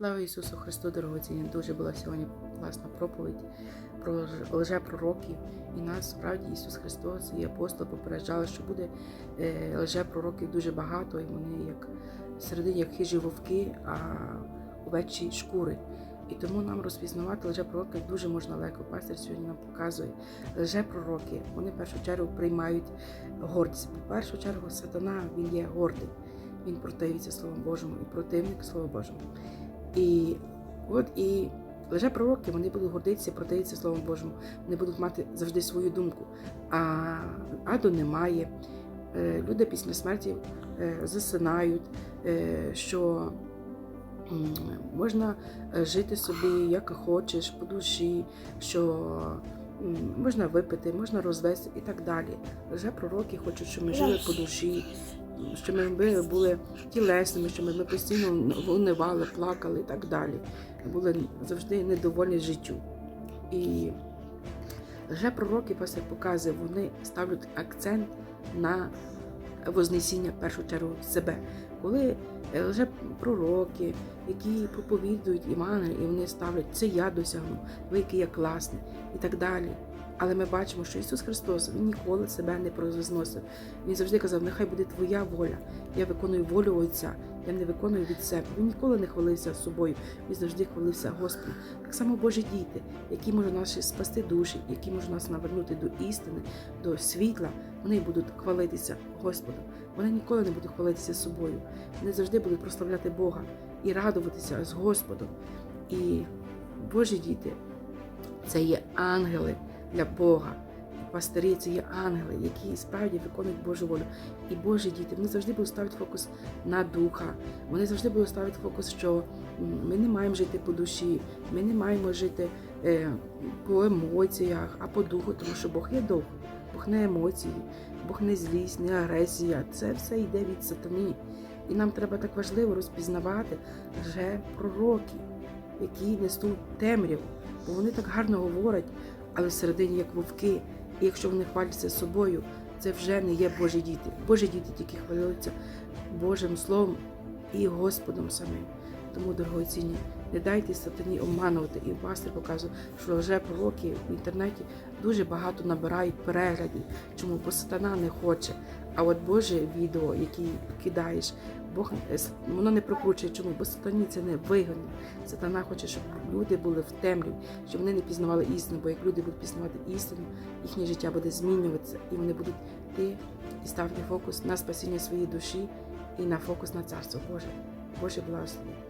Слава Ісусу Христу, дорогоцінні! Дуже була сьогодні класна проповідь про лжепророків. І нас справді Ісус Христос і апостол попереджали, що буде е, лжепророків дуже багато, і вони як всередині як хижі вовки, а овечі шкури. І тому нам розпізнавати лжепророків дуже можна легко. Пастор сьогодні нам показує. Лжепророки, вони в першу чергу приймають гордість. По першу чергу, сатана він є гордий. Він противиться Словом Божому і противник Слова Божому. І от і лжепророки вони будуть гордитися, противитися Словом Божому. Вони будуть мати завжди свою думку. А аду немає. Е, Люди після смерті е, засинають, е, що можна жити собі як хочеш, по душі, що можна випити, можна розвести і так далі. Лжепророки хочуть, щоб ми жили по душі, щоб ми були тілесними, щоб ми постійно унивали, плакали і так далі. Були завжди недовольні життю. І вже пророки пастор показує, вони ставлять акцент на вознесіння в першу чергу себе. Коли вже пророки, які проповідують Івана, і вони ставлять це я досягну, ви який я класний і так далі. Але ми бачимо, що Ісус Христос Він ніколи себе не произносив. Він завжди казав, нехай буде твоя воля. Я виконую волю Отця, я не виконую від себе. Він ніколи не хвалився собою, він завжди хвалився Господом. Так само Божі діти, які можуть нас спасти душі, які можуть нас навернути до істини, до світла, вони будуть хвалитися Господом. Вони ніколи не будуть хвалитися собою. Вони завжди будуть прославляти Бога і радуватися з Господом. І Божі діти це є ангели для Бога. Пастирі це є ангели, які справді виконують Божу волю. І Божі діти вони завжди будуть ставити фокус на духа. Вони завжди будуть ставити фокус, що ми не маємо жити по душі, ми не маємо жити е, по емоціях, а по духу, тому що Бог є дух, Бог не емоції, Бог не злість, не агресія. Це все йде від сатани. І нам треба так важливо розпізнавати вже пророків, які несуть темряву, бо вони так гарно говорять але всередині як вовки. І якщо вони хваляться собою, це вже не є Божі діти. Божі діти тільки хвалюються Божим Словом і Господом самим. Тому, дорогоцінні, не дайте сатані обманувати. І пастор показує, що вже пророки в інтернеті дуже багато набирають переглядів. Чому? Бо сатана не хоче. А от Боже відео, яке кидаєш, Бог воно не прокручує. Чому? Бо сатані це не вигідно. Сатана хоче, щоб люди були в темряві, щоб вони не пізнавали істину. Бо як люди будуть пізнавати істину, їхнє життя буде змінюватися, і вони будуть йти і ставити фокус на спасіння своєї душі і на фокус на царство Боже. Боже благослови.